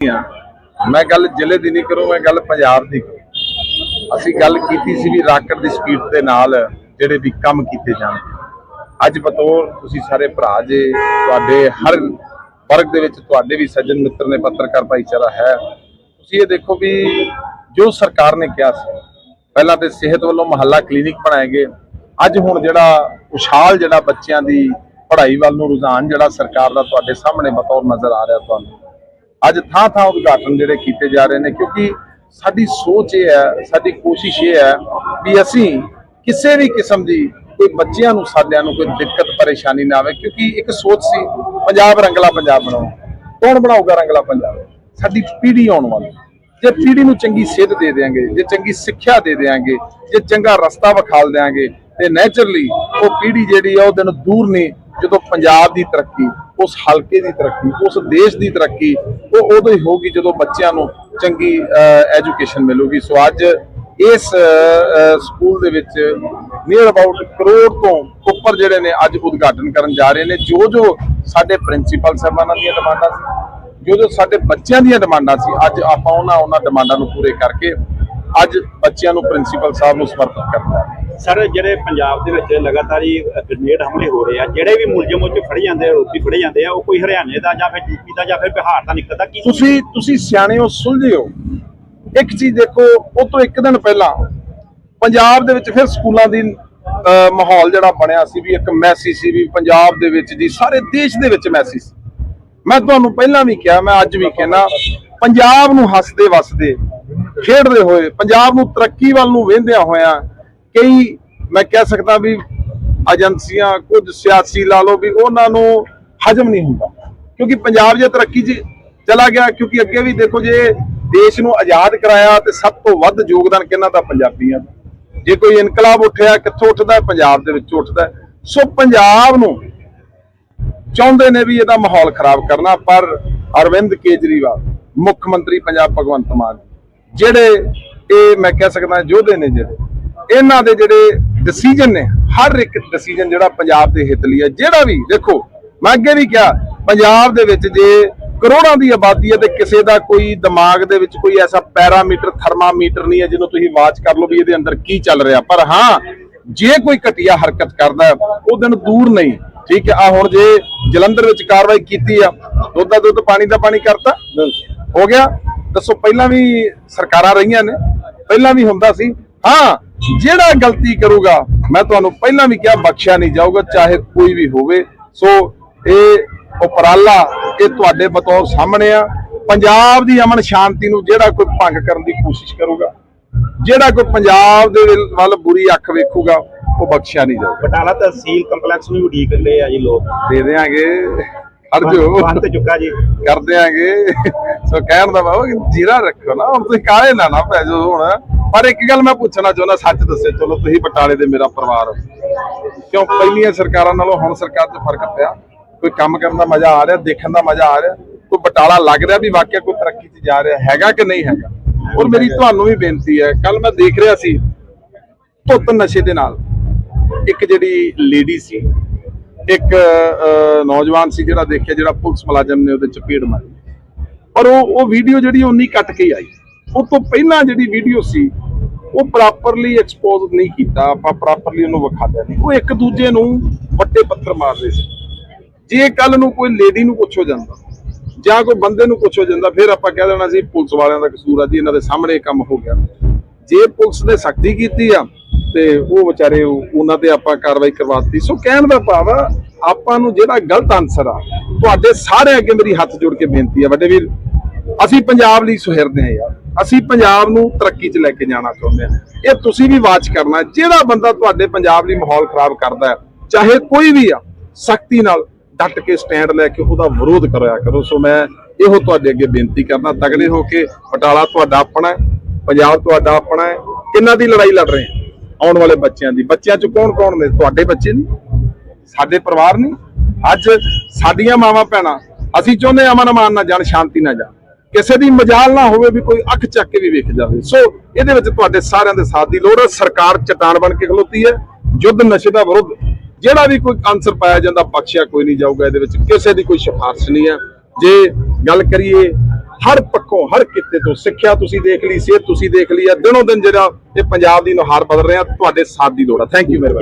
ਹਾਂ ਮੈਂ ਗੱਲ ਜ਼ਿਲ੍ਹੇ ਦੀ ਨਹੀਂ ਕਰੂੰ, ਮੈਂ ਗੱਲ ਪੰਜਾਬ ਦੀ ਕਰੂੰ। ਅਸੀਂ ਗੱਲ ਕੀਤੀ ਸੀ ਵੀ ਰਾਕਟ ਦੀ ਸਪੀਡ ਦੇ ਨਾਲ ਜਿਹੜੇ ਵੀ ਕੰਮ ਕੀਤੇ ਜਾਣ। ਅੱਜ ਬਤੌਰ ਤੁਸੀਂ ਸਾਰੇ ਭਰਾ ਜੇ, ਤੁਹਾਡੇ ਹਰ ਵਰਗ ਦੇ ਵਿੱਚ ਤੁਹਾਡੇ ਵੀ ਸੱਜਣ ਮਿੱਤਰ ਨੇ, ਪੱਤਰਕਾਰ ਭਾਈਚਾਰਾ ਹੈ। ਤੁਸੀਂ ਇਹ ਦੇਖੋ ਵੀ ਜੋ ਸਰਕਾਰ ਨੇ ਕਿਹਾ ਸੀ, ਪਹਿਲਾਂ ਤੇ ਸਿਹਤ ਵੱਲੋਂ ਮਹੱਲਾ ਕਲੀਨਿਕ ਬਣਾਏ ਗਏ। ਅੱਜ ਹੁਣ ਜਿਹੜਾ ਉਛਾਲ ਜਿਹੜਾ ਬੱਚਿਆਂ ਦੀ ਪੜ੍ਹਾਈ ਵੱਲ ਨੂੰ ਰੁਝਾਨ ਜਿਹੜਾ ਸਰਕਾਰ ਦਾ ਤੁਹਾਡੇ ਸਾਹਮਣੇ ਬਤੌਰ ਨਜ਼ਰ ਆ ਰਿਹਾ ਤੁਹਾਨੂੰ। ਅੱਜ ਥਾਂ ਥਾਂ ਉਦਘਾਟਨ ਜਿਹੜੇ ਕੀਤੇ ਜਾ ਰਹੇ ਨੇ, ਕਿਉਂਕਿ ਸਾਡੀ ਸੋਚ ਇਹ ਹੈ, ਸਾਡੀ ਕੋਸ਼ਿਸ਼ ਇਹ ਹੈ ਵੀ ਅਸੀਂ ਕਿਸੇ ਵੀ ਕਿਸਮ ਦੀ ਕੋਈ ਬੱਚਿਆਂ ਨੂੰ ਸਾਡਿਆਂ ਨੂੰ ਕੋਈ ਦਿੱਕਤ, ਪਰੇਸ਼ਾਨੀ ਨਾ ਆਵੇ, ਕਿਉਂਕਿ ਇੱਕ ਸੋਚ ਸੀ, ਪੰਜਾਬ ਰੰਗਲਾ ਪੰਜਾਬ ਬਣਾਓ। ਕੌਣ ਬਣਾਊਗਾ ਰੰਗਲਾ ਪੰਜਾਬ? ਸਾਡੀ ਪੀੜ੍ਹੀ ਆਉਣ ਵਾਲੀ। ਜੇ ਪੀੜ੍ਹੀ ਨੂੰ ਚੰਗੀ ਸਿਹਤ ਦੇ ਦੇਾਂਗੇ ਜੇ ਚੰਗੀ ਸਿੱਖਿਆ ਦੇ ਦੇਾਂਗੇ ਜੇ ਚੰਗਾ ਰਸਤਾ ਵਿਖਾਲ ਦੇਾਂਗੇ ਤੇ ਨੇਚਰਲੀ ਉਹ ਪੀੜ੍ਹੀ ਜਿਹੜੀ ਆ, ਉਹ ਦਿਨ ਦੂਰ ਨਹੀਂ ਜਦੋਂ ਪੰਜਾਬ ਦੀ ਤਰੱਕੀ, ਉਸ ਹਲਕੇ ਦੀ ਤਰੱਕੀ, ਉਸ ਦੇਸ਼ ਦੀ ਤਰੱਕੀ, ਉਹ ਉਦੋਂ ਹੀ ਹੋਊਗੀ ਜਦੋਂ ਬੱਚਿਆਂ ਨੂੰ ਚੰਗੀ ਐਜੂਕੇਸ਼ਨ ਮਿਲੂਗੀ। ਸੋ ਅੱਜ ਇਸ ਸਕੂਲ ਦੇ ਵਿੱਚ ਨੀਅਰ ਅਬਾਊਟ ਕਰੋੜ ਤੋਂ ਉੱਪਰ ਜਿਹੜੇ ਨੇ ਅੱਜ ਉਦਘਾਟਨ ਕਰਨ ਜਾ ਰਹੇ ਨੇ, ਜੋ ਜੋ ਸਾਡੇ ਪ੍ਰਿੰਸੀਪਲ ਸਾਹਿਬਾਨਾਂ ਦੀਆਂ ਡਿਮਾਂਡਾਂ ਸੀ, ਜੋ ਜੋ ਸਾਡੇ ਬੱਚਿਆਂ ਦੀਆਂ ਡਿਮਾਂਡਾਂ ਸੀ, ਅੱਜ ਆਪਾਂ ਉਹਨਾਂ ਉਹਨਾਂ ਡਿਮਾਂਡਾਂ ਨੂੰ ਪੂਰੇ ਕਰਕੇ ਅੱਜ ਬੱਚਿਆਂ ਨੂੰ ਪ੍ਰਿੰਸੀਪਲ ਸਾਹਿਬ ਨੂੰ ਸਮਰਪਿਤ ਕਰਨਾ ਹੈ। ਸਰ ਜਿਹੜੇ ਪੰਜਾਬ ਦੇ ਵਿੱਚ ਲਗਾਤਾਰ ਹੀ ਗ੍ਰਨੇਡ ਹਮਲੇ ਹੋ ਰਹੇ ਆ ਜਿਹੜੇ ਵੀ ਮੁਲਜ਼ਮ ਉਹ 'ਚ ਫੜੇ ਜਾਂਦੇ ਆ ਰੋਪੀ ਫੜੇ ਜਾਂਦੇ ਆ ਉਹ ਕੋਈ ਹਰਿਆਣੇ ਦਾ ਜਾਂ ਫਿਰ ਯੂਪੀ ਦਾ ਜਾਂ ਫਿਰ ਬਿਹਾਰ ਦਾ ਨਿਕਲਦਾ ਕੀ ਤੁਸੀਂ ਤੁਸੀਂ ਸਿਆਣੇ ਹੋ ਸੁਲਝੇ ਹੋ। ਇੱਕ ਚੀਜ਼ ਦੇਖੋ ਉਹ ਤੋਂ ਇੱਕ ਦਿਨ ਪਹਿਲਾਂ ਪੰਜਾਬ ਦੇ ਵਿੱਚ ਫਿਰ ਸਕੂਲਾਂ ਦੀ ਮਾਹੌਲ ਜਿਹੜਾ ਬਣਿਆ ਸੀ ਵੀ ਇੱਕ ਮੈਸੇਜ ਸੀ ਵੀ ਪੰਜਾਬ ਦੇ ਵਿੱਚ ਜੀ ਸਾਰੇ ਦੇਸ਼ ਦੇ ਵਿੱਚ ਮੈਸੇਜ ਸੀ। ਮੈਂ ਤੁਹਾਨੂੰ ਪਹਿਲਾਂ ਵੀ ਕਿਹਾ ਮੈਂ ਅੱਜ ਵੀ ਕਹਿਣਾ ਪੰਜਾਬ ਨੂੰ ਹੱਸਦੇ ਵਸਦੇ ਖੇਡਦੇ ਹੋਏ ਪੰਜਾਬ ਨੂੰ ਤਰੱਕੀ ਵੱਲ ਨੂੰ ਵੇਂਦਿਆਂ ਹੋਇਆਂ ਕਈ ਮੈਂ ਕਹਿ ਸਕਦਾ ਵੀ ਏਜੰਸੀਆਂ, ਕੁਝ ਸਿਆਸੀ ਲਾ ਲਓ ਵੀ ਉਹਨਾਂ ਨੂੰ ਹਜਮ ਨਹੀਂ ਹੁੰਦਾ। ਕਿਉਂਕਿ ਪੰਜਾਬ ਜੇ ਤਰੱਕੀ 'ਚ ਚਲਾ ਗਿਆ, ਕਿਉਂਕਿ ਅੱਗੇ ਵੀ ਦੇਖੋ ਜੇ ਦੇਸ਼ ਨੂੰ ਆਜ਼ਾਦ ਕਰਾਇਆ ਤੇ ਸਭ ਤੋਂ ਵੱਧ ਯੋਗਦਾਨ ਕਿਹਨਾਂ ਦਾ? ਪੰਜਾਬੀਆਂ ਦਾ। ਜੇ ਕੋਈ ਇਨਕਲਾਬ ਉੱਠਿਆ, ਕਿੱਥੋਂ ਉੱਠਦਾ? ਪੰਜਾਬ ਦੇ ਵਿੱਚ ਉੱਠਦਾ। ਸੋ ਪੰਜਾਬ ਨੂੰ ਚਾਹੁੰਦੇ ਨੇ ਵੀ ਇਹਦਾ ਮਾਹੌਲ ਖਰਾਬ ਕਰਨਾ, ਪਰ ਅਰਵਿੰਦ ਕੇਜਰੀਵਾਲ, ਮੁੱਖ ਮੰਤਰੀ ਪੰਜਾਬ ਭਗਵੰਤ ਮਾਨ, ਜਿਹੜੇ ਇਹ ਮੈਂ ਕਹਿ ਸਕਦਾ ਯੋਧੇ ਨੇ ਜਿਹੜੇ ਇਹਨਾਂ ਦੇ ਜਿਹੜੇ ਡਿਸੀਜਨ ਨੇ ਹਰ ਇੱਕ ਡਿਸੀਜਨ ਜਿਹੜਾ ਪੰਜਾਬ ਦੇ ਹਿੱਤ ਲਈ ਹੈ ਜਿਹੜਾ ਵੀ ਦੇਖੋ ਮੈਂ ਅੱਗੇ ਵੀ ਕਿਹਾ ਪੰਜਾਬ ਦੇ ਵਿੱਚ ਜੇ ਕਰੋੜਾਂ ਦੀ ਆਬਾਦੀ ਹੈ ਤੇ ਕਿਸੇ ਦਾ ਕੋਈ ਦਿਮਾਗ ਦੇ ਵਿੱਚ ਕੋਈ ਐਸਾ ਪੈਰਾਮੀਟਰ ਥਰਮਾਮੀਟਰ ਨਹੀਂ ਹੈ ਜਿਹਨੂੰ ਤੁਸੀਂ ਵਾਚ ਕਰ ਲਓ ਵੀ ਇਹਦੇ ਅੰਦਰ ਕੀ ਚੱਲ ਰਿਹਾ। ਪਰ ਹਾਂ ਜੇ ਕੋਈ ਘਟੀਆ ਹਰਕਤ ਕਰਦਾ ਉਹ ਦਿਨ ਦੂਰ ਨਹੀਂ। ਠੀਕ ਹੈ ਆ ਹੁਣ ਜੇ ਜਲੰਧਰ ਵਿੱਚ ਕਾਰਵਾਈ ਕੀਤੀ ਆ ਦੁੱਧ ਦਾ ਦੁੱਧ ਪਾਣੀ ਦਾ ਪਾਣੀ ਕਰਤਾ ਹੋ ਗਿਆ। ਦੱਸੋ ਪਹਿਲਾਂ ਵੀ ਸਰਕਾਰਾਂ ਰਹੀਆਂ ਨੇ ਪਹਿਲਾਂ ਵੀ ਹੁੰਦਾ ਸੀ। ਹਾਂ ਜਿਹੜਾ ਗਲਤੀ ਕਰੂਗਾ ਮੈਂ ਤੁਹਾਨੂੰ ਪਹਿਲਾਂ ਵੀ ਕਿਹਾ ਬਖਸ਼ਿਆ ਨਹੀਂ ਜਾਊਗਾ ਚਾਹੇ ਕੋਈ ਵੀ ਹੋਵੇ। ਸੋ ਇਹ ਉਪਰਾਲਾ ਇਹ ਤੁਹਾਡੇ ਬਤੌਰ ਸਾਹਮਣੇ ਆ। ਪੰਜਾਬ ਦੀ ਅਮਨ ਸ਼ਾਂਤੀ ਨੂੰ ਜਿਹੜਾ ਕੋਈ ਭੰਗ ਕਰਨ ਦੀ ਕੋਸ਼ਿਸ਼ ਕਰੂਗਾ ਜਿਹੜਾ ਕੋਈ ਪੰਜਾਬ ਦੇ ਵੱਲ- ਬੁਰੀ ਅੱਖ ਵੇਖੂਗਾ ਉਹ ਬਖਸ਼ਿਆ ਨਹੀਂ ਜਾਊਗਾ। ਬਟਾਲਾ ਤਹਿਸੀਲ ਕੰਪਲੈਕਸ ਨੂੰ ਉਡੀਕ ਰਹੇ ਆ ਜੀ ਲੋਕ। ਦੇ ਦੇਾਂਗੇ ਹਟ ਜੋ ਬੰਦ ਚੁੱਕਾ ਜੀ। ਕਰ ਦਿਆਂਗੇ। ਸੋ ਕਹਿਣ ਦਾ ਬਾਬਾ ਜੀਰਾ ਰੱਖੋ ਨਾ ਹੁਣ ਤੁਸੀਂ ਕਾਹਲੇ ਨਾ ਨਾ ਪੈ ਜਾਓ ਹੁਣ। ਪਰ ਇੱਕ ਗੱਲ ਮੈਂ ਪੁੱਛਣਾ ਚਾਹੁੰਦਾ, ਸੱਚ ਦੱਸੇ, ਚਲੋ ਤੁਸੀਂ ਬਟਾਲੇ ਦੇ ਮੇਰਾ ਪਰਿਵਾਰ ਹੋ। ਕਿਉਂ? ਪਹਿਲੀਆਂ ਸਰਕਾਰਾਂ ਨਾਲੋਂ ਹੁਣ ਸਰਕਾਰ 'ਚ ਫ਼ਰਕ ਪਿਆ। ਕੋਈ ਕੰਮ ਕਰਨ ਦਾ ਮਜ਼ਾ ਆ ਰਿਹਾ, ਦੇਖਣ ਦਾ ਮਜ਼ਾ ਆ ਰਿਹਾ, ਕੋਈ ਬਟਾਲਾ ਲੱਗ ਰਿਹਾ ਵੀ ਵਾਕਿਆ ਕੋਈ ਤਰੱਕੀ 'ਚ ਜਾ ਰਿਹਾ, ਹੈਗਾ ਕਿ ਨਹੀਂ ਹੈਗਾ? ਔਰ ਮੇਰੀ ਤੁਹਾਨੂੰ ਵੀ ਬੇਨਤੀ ਹੈ ਕੱਲ ਮੈਂ ਦੇਖ ਰਿਹਾ ਸੀ ਧੁੱਤ ਨਸ਼ੇ ਦੇ ਨਾਲ। ਇੱਕ ਜਿਹੜੀ ਲੇਡੀ ਸੀ, ਇੱਕ ਨੌਜਵਾਨ ਸੀ ਜਿਹੜਾ ਦੇਖਿਆ ਜਿਹੜਾ ਪੁਲਿਸ ਮੁਲਾਜ਼ਮ ਨੇ ਉਹਦੇ ਚਪੇੜ ਮਾਰੀ। ਪਰ ਉਹ ਉਹ ਵੀਡੀਓ ਜਿਹੜੀ ਉਨੀ ਕੱਟ ਕੇ ਆਈ। ਉਹ ਤੋਂ ਪਹਿਲਾਂ ਜਿਹੜੀ ਵੀਡੀਓ ਸੀ ਉਹ ਪ੍ਰੋਪਰਲੀ ਐਕਸਪੋਜ਼ ਨਹੀਂ ਕੀਤਾ, ਆਪਾਂ ਪ੍ਰੋਪਰਲੀ ਉਹਨੂੰ ਵਿਖਾਇਆ ਨਹੀਂ। ਉਹ ਇੱਕ ਦੂਜੇ ਨੂੰ ਵੱਡੇ ਪੱਥਰ ਮਾਰਦੇ ਸੀ। ਜੇ ਕੱਲ ਨੂੰ ਕੋਈ ਲੇਡੀ ਨੂੰ ਪੁੱਛੋ ਜਾਂਦਾ, ਜਾਂ ਕੋਈ ਬੰਦੇ ਨੂੰ ਪੁੱਛੋ ਜਾਂਦਾ, ਫਿਰ ਆਪਾਂ ਕਹਿ ਦੇਣਾ ਸੀ, ਪੁਲਿਸ ਵਾਲਿਆਂ ਦਾ ਕਸੂਰ ਆ ਜੀ, ਇਹਨਾਂ ਦੇ ਸਾਹਮਣੇ ਕੰਮ ਹੋ ਗਿਆ। ਜੇ ਪੁਲਿਸ ਨੇ ਸਖਤੀ ਕੀਤੀ ਆ, ਤੇ ਉਹ ਵਿਚਾਰੇ ਉਹਨਾਂ ਤੇ ਆਪਾਂ ਕਾਰਵਾਈ ਕਰਵਾਤੀ। ਸੋ ਕਹਿਣ ਦਾ ਭਾਵ ਆ, ਆਪਾਂ ਨੂੰ ਜਿਹੜਾ ਗਲਤ ਆਨਸਰ ਆ, ਤੁਹਾਡੇ ਸਾਰੇ ਅੱਗੇ ਮੇਰੀ ਹੱਥ ਜੋੜ ਕੇ ਬੇਨਤੀ ਆ। ਵੱਡੇ ਵੀਰ, ਅਸੀਂ ਪੰਜਾਬ ਲਈ ਸੁਹਿਰਦੇ ਆ ਯਾਰ। ਅਸੀਂ ਪੰਜਾਬ ਨੂੰ ਤਰੱਕੀ 'ਚ ਲੈ ਕੇ ਜਾਣਾ ਚਾਹੁੰਦੇ ਹਾਂ। ਇਹ ਤੁਸੀਂ ਵੀ ਵਾਚ ਕਰਨਾ ਜਿਹੜਾ ਬੰਦਾ ਤੁਹਾਡੇ ਪੰਜਾਬ ਲਈ ਮਾਹੌਲ ਖਰਾਬ ਕਰਦਾ ਚਾਹੇ ਕੋਈ ਵੀ ਆ, ਸਖਤੀ ਨਾਲ ਡਟ ਕੇ ਸਟੈਂਡ ਲੈ ਕੇ ਉਹਦਾ ਵਿਰੋਧ ਕਰਿਆ ਕਰੋ। ਸੋ ਮੈਂ ਇਹੋ ਤੁਹਾਡੇ ਅੱਗੇ ਬੇਨਤੀ ਕਰਨਾ ਤਗੜੇ ਹੋ ਕੇ ਪਟਾਲਾ ਤੁਹਾਡਾ ਆਪਣਾ ਹੈ, ਪੰਜਾਬ ਤੁਹਾਡਾ ਆਪਣਾ ਹੈ। ਕਿੰਨਾ ਦੀ ਲੜਾਈ ਲੜ ਰਹੇ ਆ ਆਉਣ ਵਾਲੇ ਬੱਚਿਆਂ ਦੀ। ਬੱਚਿਆਂ 'ਚ ਕੌਣ ਕੌਣ ਨੇ? ਤੁਹਾਡੇ ਬੱਚੇ ਨਹੀਂ, ਸਾਡੇ ਪਰਿਵਾਰ ਨਹੀਂ। ਅੱਜ ਸਾਡੀਆਂ ਮਾਵਾਂ ਭੈਣਾਂ, ਅਸੀਂ ਚਾਹੁੰਦੇ ਹਾਂ ਅਮਨ ਅਮਾਨ ਨਾ ਜਾਣ, ਸ਼ਾਂਤੀ ਨਾ ਜਾਣ। ਕਿਸੇ ਦੀ ਮਜਾਲ ਨਾ ਹੋਵੇ ਵੀ ਕੋਈ ਅੱਖ ਚੱਕ ਕੇ ਵੀ ਵੇਖ ਜਾਵੇ। ਸੋ ਇਹਦੇ ਵਿੱਚ ਤੁਹਾਡੇ ਸਾਰਿਆਂ ਦੇ ਸਾਥ ਦੀ ਲੋੜ ਹੈ। ਸਰਕਾਰ ਚਟਾਨ ਬਣ ਕੇ ਖਲੋਤੀ ਹੈ। ਯੁੱਧ ਨਸ਼ੇ ਦਾ ਵਿਰੁੱਧ, ਜਿਹੜਾ ਵੀ ਕੋਈ ਆਨਸਰ ਪਾਇਆ ਜਾਂਦਾ, ਬਖਸ਼ਿਆ ਕੋਈ ਨਹੀਂ ਜਾਊਗਾ ਇਹਦੇ ਵਿੱਚ। ਕਿਸੇ ਦੀ ਕੋਈ ਸਿਫਾਰਿਸ਼ ਨਹੀਂ ਹੈ। ਜੇ ਗੱਲ ਕਰੀਏ, ਹਰ ਪੱਖੋਂ, ਹਰ ਕਿਤੇ ਤੋਂ ਸਿੱਖਿਆ ਤੁਸੀਂ ਦੇਖ ਲਈ, ਸਿਹਤ ਤੁਸੀਂ ਦੇਖ ਲਈ ਹੈ। ਦਿਨੋਂ ਦਿਨ ਜਿਹੜਾ ਇਹ ਪੰਜਾਬ ਦੀ ਨੁਹਾਰ ਬਦਲ ਰਿਹਾ, ਤੁਹਾਡੇ ਸਾਥ ਦੀ ਲੋੜ ਹੈ। ਥੈਂਕ ਯੂ ਮੇਰੇ